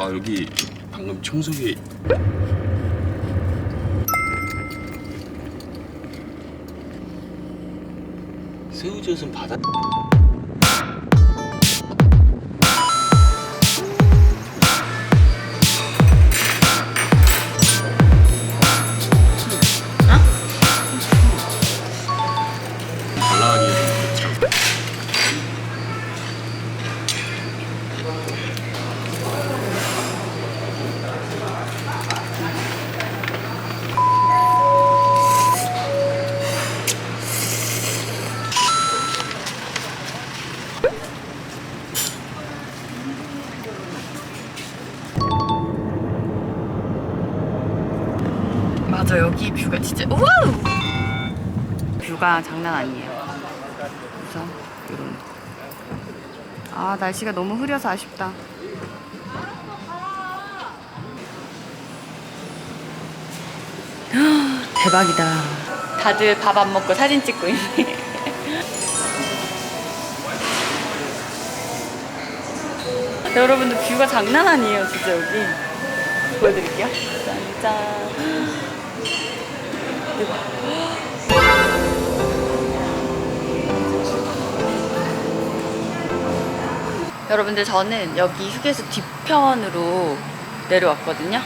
아 여기 방금 청소기. 새우젓은 바다 맞아 여기 뷰가 진짜 우와우! 뷰가 장난 아니에요. 그래서 이런. 아 날씨가 너무 흐려서 아쉽다. 대박이다. 다들 밥 안 먹고 사진 찍고 있네. 여러분들 뷰가 장난 아니에요 진짜 여기. 보여드릴게요. 짠 짠 여러분들 저는 여기 휴게소 뒤편으로 내려왔거든요.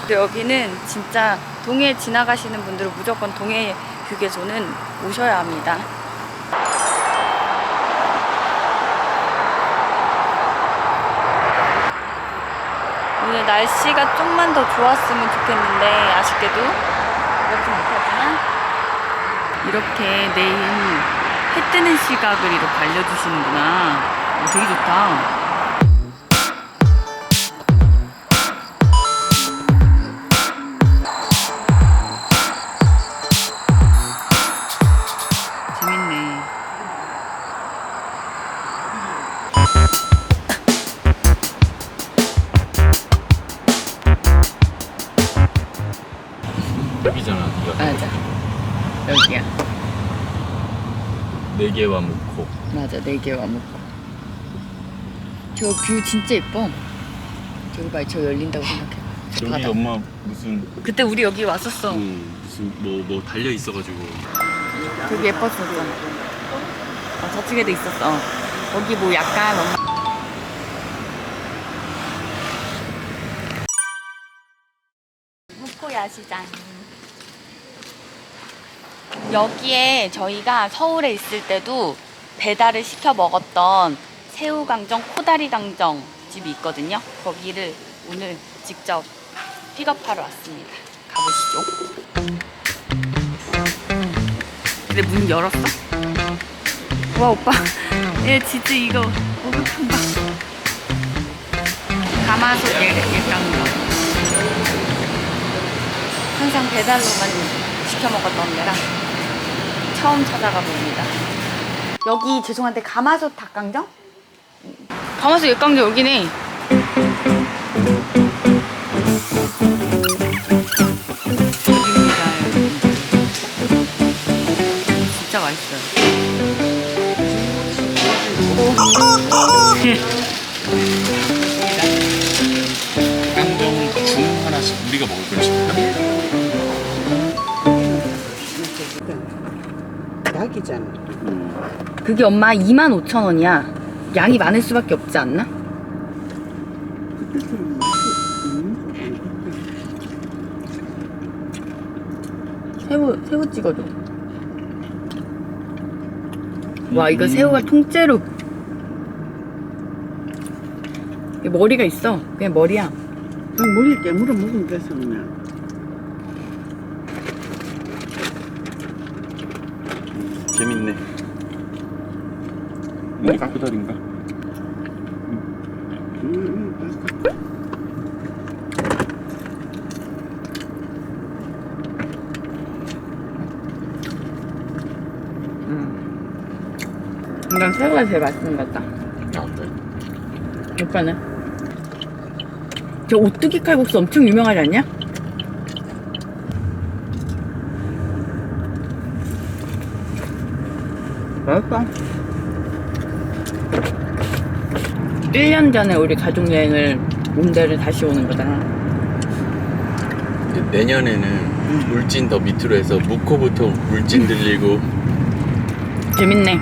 근데 여기는 진짜 동해 지나가시는 분들은 무조건 동해 휴게소는 오셔야 합니다. 날씨가 좀만 더 좋았으면 좋겠는데 아쉽게도 그렇지 못하지만 이렇게 내일 해 뜨는 시각을 이렇게 알려주시는구나. 오, 되게 좋다. 4개 와먹고. 저 뷰 진짜 예뻐. 저기 봐저 열린다고 생각해. 저 여기 바다. 엄마 무슨 그때 우리 여기 왔었어. 음, 무슨 뭐 뭐 달려 있어가지고. 되게 예뻤어 그거. 어, 저쪽에도 있었어. 거기 뭐 약간 엄마 시장. 여기에 저희가 서울에 있을 때도 배달을 시켜 먹었던 새우강정, 코다리강정 집이 있거든요. 거기를 오늘 직접 픽업하러 왔습니다. 가보시죠. 근데 문 열었어? 와 오빠 얘 진짜 이거 목욕탕 봐 가마솥 일감도 항상 배달로만 시켜 먹었던 데랑 처음 찾아가 봅니다 여기 죄송한데 가마솥 닭강정? 가마솥 육강정 여기네 시킬까? 약이잖아. 그게 엄마 25,000원이야. 양이 많을 수밖에 없지 않나? 새우, 새우 찍어줘. 와, 이거 새우가 통째로. 이 머리가 있어. 그냥 머리야. 그냥 머리에 깨물어 먹으면 돼서 그냥. 재밌네. 음, 음, 맛있다. 난 새우가 제일 맛있는 것 같다. 아 그래? 오빠는? 저 오뚜기 칼국수 엄청 유명하지 않냐? 맛있다. 1년 전에 우리 가족 여행을 온 데를 다시 오는 거잖아. 이제 내년에는 울진 더 밑으로 해서 묵호부터 울진 들리고 재밌네.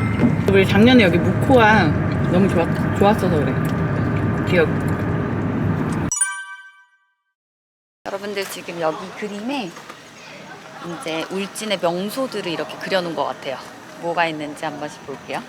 우리 작년에 여기 무코가 너무 좋았, 좋았어서 그래. 기억. 여러분들 지금 여기 그림에 이제 울진의 명소들을 이렇게 그려놓은 것 같아요. 뭐가 있는지 한 번씩 볼게요.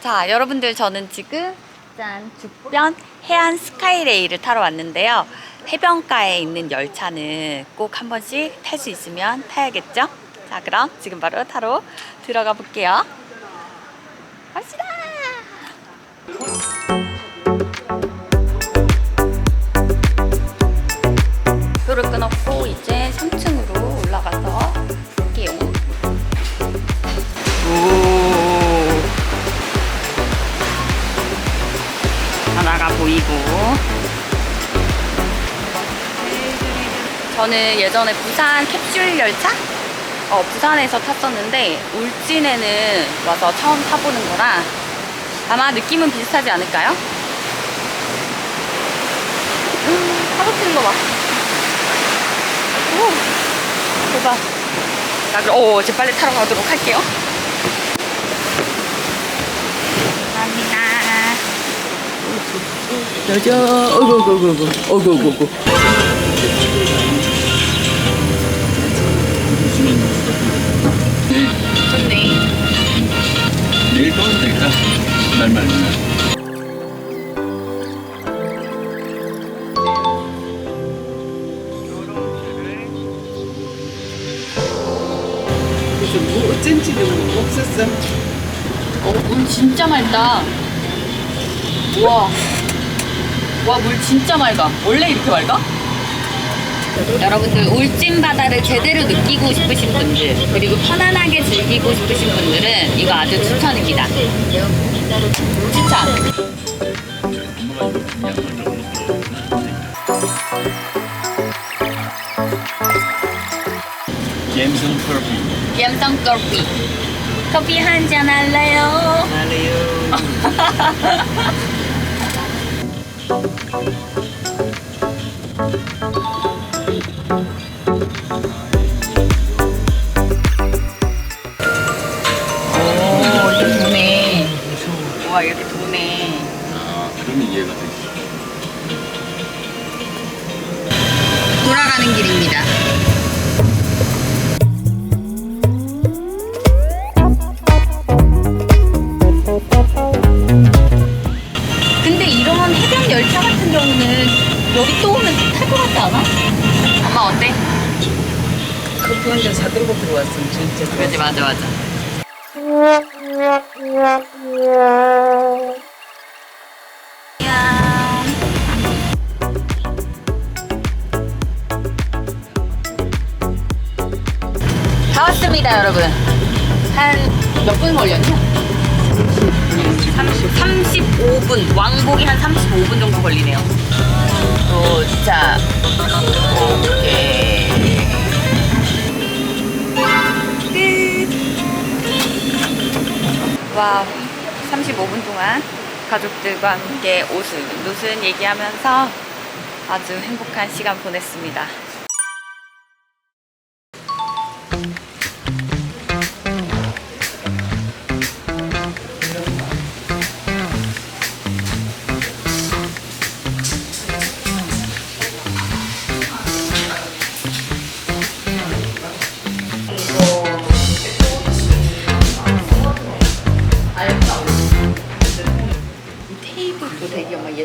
자, 여러분들 저는 지금 짠 죽변 해안 스카이레일을 타러 왔는데요. 해변가에 있는 열차는 꼭 한 번씩 탈 수 있으면 타야겠죠? 자, 그럼 지금 바로 타러 들어가 볼게요. 갑시다. 보이고 저는 예전에 부산 캡슐 열차? 어, 부산에서 탔었는데 울진에는 와서 처음 타보는 거라 아마 느낌은 비슷하지 않을까요? 음, 떨어뜨린 거 봐. 오, 대박. 자, 그럼, 오, 이제 빨리 타러 가도록 할게요. 감사합니다. 짜잔. 어구, 어구, 어구, 어구, 어구, 어구, 어구. 좋네. 내일 떠도 될까? 날만 날. 그래서 뭐 어쩐지도 없었어. 어, 물 진짜 맑다. 우와. 와, 물 진짜 맑아. 원래 이렇게 맑아? 여러분들 울진 바다를 제대로 느끼고 싶으신 분들 그리고 편안하게 즐기고 싶으신 분들은 이거 아주 추천입니다. 추천. 갬성 커피. 얌성 커피. 커피 한 잔 할래요? 할래요. 오, 이렇게 도네. 와, 이렇게 도네. 아, 그러면 이해가 되지. 돌아가는 길입니다. 여기 또 오면 탈것 같지 않아? 엄마 어때? 커피 한잔 사들고 들어왔으면 진짜 그지 맞아 맞아. 다 왔습니다 여러분. 한 몇 분 걸렸냐? 35분 왕복이 한 35분 정도 걸리네요. 도착. 오케이. 끝. 와, 35분 동안 가족들과 함께 옷을 노순 얘기하면서 아주 행복한 시간 보냈습니다.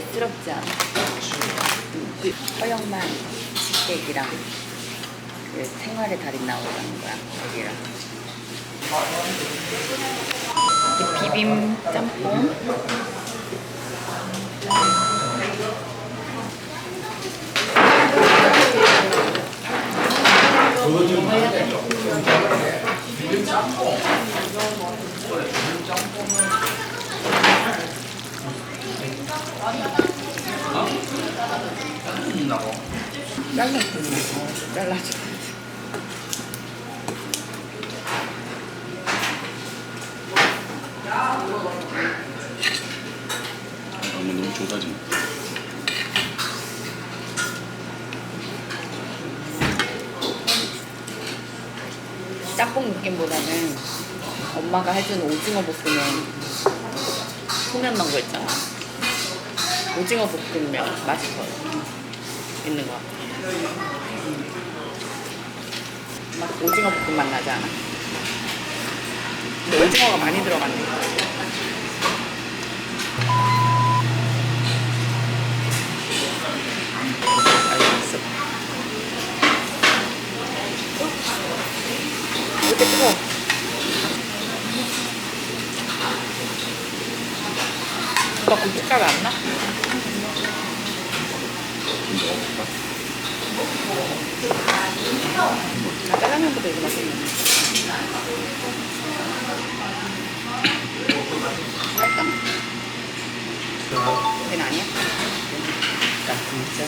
예스럽지 않아? 그 허영만 식객이랑 그 생활의 달인 나오는 거야 여기랑. 이게 비빔 짬뽕 잘랐더니 어, 잘라줘 너무 너무 좋아지 짬뽕 느낌보다는 엄마가 해준 오징어 볶음면. 소면 넣은 거 있잖아. 오징어 볶음면 맛있어요 있는 거 같아. 막 오징어 볶음 맛 나지 않아? 근데 오징어가 많이 들어갔네. 알겠어. 왜 이렇게 뜨거워? 오빠 고춧가루 안 나? 아, 짜장면보다 아니야? 나 진짜.